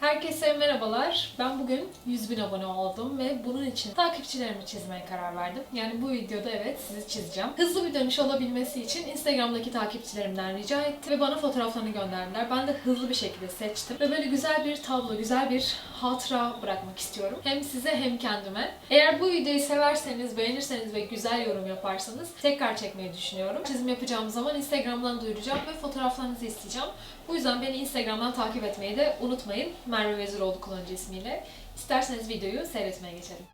Herkese merhabalar. Ben bugün 100 bin abone oldum ve bunun için takipçilerimi çizmeye karar verdim. Yani bu videoda evet sizi çizeceğim. Hızlı bir dönüş olabilmesi için Instagram'daki takipçilerimden rica ettim ve bana fotoğraflarını gönderdiler. Ben de hızlı bir şekilde seçtim ve böyle güzel bir tablo, güzel bir hatıra bırakmak istiyorum. Hem size hem kendime. Eğer bu videoyu severseniz, beğenirseniz ve güzel yorum yaparsanız tekrar çekmeyi düşünüyorum. Çizim yapacağım zaman Instagram'dan duyuracağım ve fotoğraflarınızı isteyeceğim. Bu yüzden beni Instagram'dan takip etmeyi de unutmayın. Merve Veziroğlu kullanıcı ismiyle. İsterseniz videoyu seyretmeye geçelim.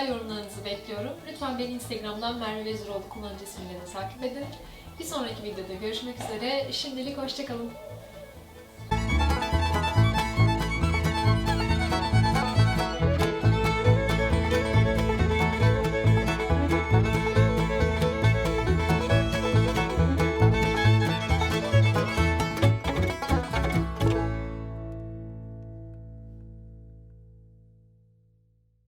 Güzel yorumlarınızı bekliyorum. Lütfen beni Instagram'dan Merve Veziroğlu kullanıcı ismiyle takip edin. Bir sonraki videoda görüşmek üzere. Şimdilik hoşçakalın.